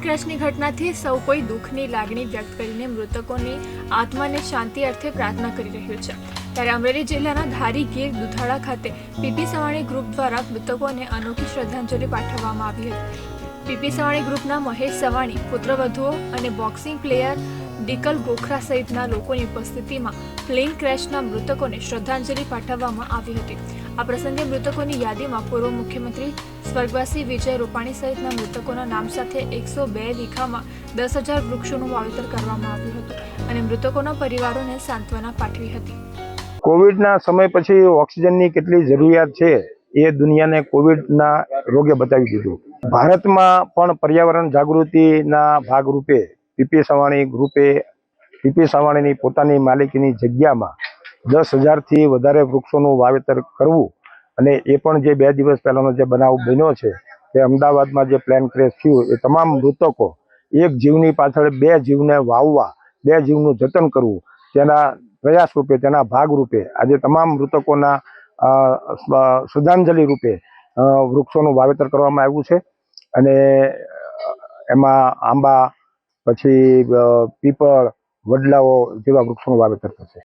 ક્રેશની ઘટનાથી સૌ કોઈ દુઃખની લાગણી વ્યક્ત કરીને મૃતકોની આત્માને શાંતિ અર્થે પ્રાર્થના કરી રહ્યું છે. ત્યારે અમરેલી જિલ્લાના ધારી ગીર દુધાળા ખાતે પીપી સવાણી ગ્રુપ દ્વારા મૃતકોને અનોખી શ્રદ્ધાંજલિ પાઠવવામાં આવી હતી. પીપી સવાણી ગ્રુપના મહેશ સવાણી પુત્રવધુઓ અને બોક્સિંગ પ્લેયર ડિકલ ગોખરા સહિતના લોકોની ઉપસ્થિતિમાં પ્લેન ક્રેશના મૃતકોને શ્રદ્ધાંજલિ પાઠવવામાં આવી હતી. આ પ્રસંગે મૃતકોની યાદીમાં પૂર્વ મુખ્યમંત્રી સ્વર્ગવાસી વિજય રૂપાણી સહિતના મૃતકોના નામ સાથે એકસો બે વીઘામાં દસ હજાર વૃક્ષોનું વાવેતર કરવામાં આવ્યું હતું અને મૃતકોના પરિવારોને સાંત્વના પાઠવી હતી. કોવિડના સમય પછી ઓક્સિજનની કેટલી જરૂરિયાત છે એ દુનિયાને કોવિડના રોગે બતાવી દીધું. ભારતમાં પણ પર્યાવરણ જાગૃતિના ભાગરૂપે પીપી સવાણી ગ્રુપે પીપી સવાણીની પોતાની માલિકીની જગ્યામાં દસ હજારથી વધારે વૃક્ષોનું વાવેતર કરવું અને એ પણ જે બે દિવસ પહેલાંનો જે બનાવ બન્યો છે તે અમદાવાદમાં જે પ્લેન ક્રેશ થયું, એ તમામ મૃતકો એક જીવની પાછળ બે જીવને વાવવા, બે જીવનું જતન કરવું, તેના પ્રયાસ રૂપે, તેના ભાગરૂપે આજે તમામ મૃતકોના શ્રદ્ધાંજલિ રૂપે વૃક્ષોનું વાવેતર કરવામાં આવ્યું છે. અને એમાં આંબા પછી પીપળ વડલાઓ જેવા વૃક્ષોનું વાવેતર થશે.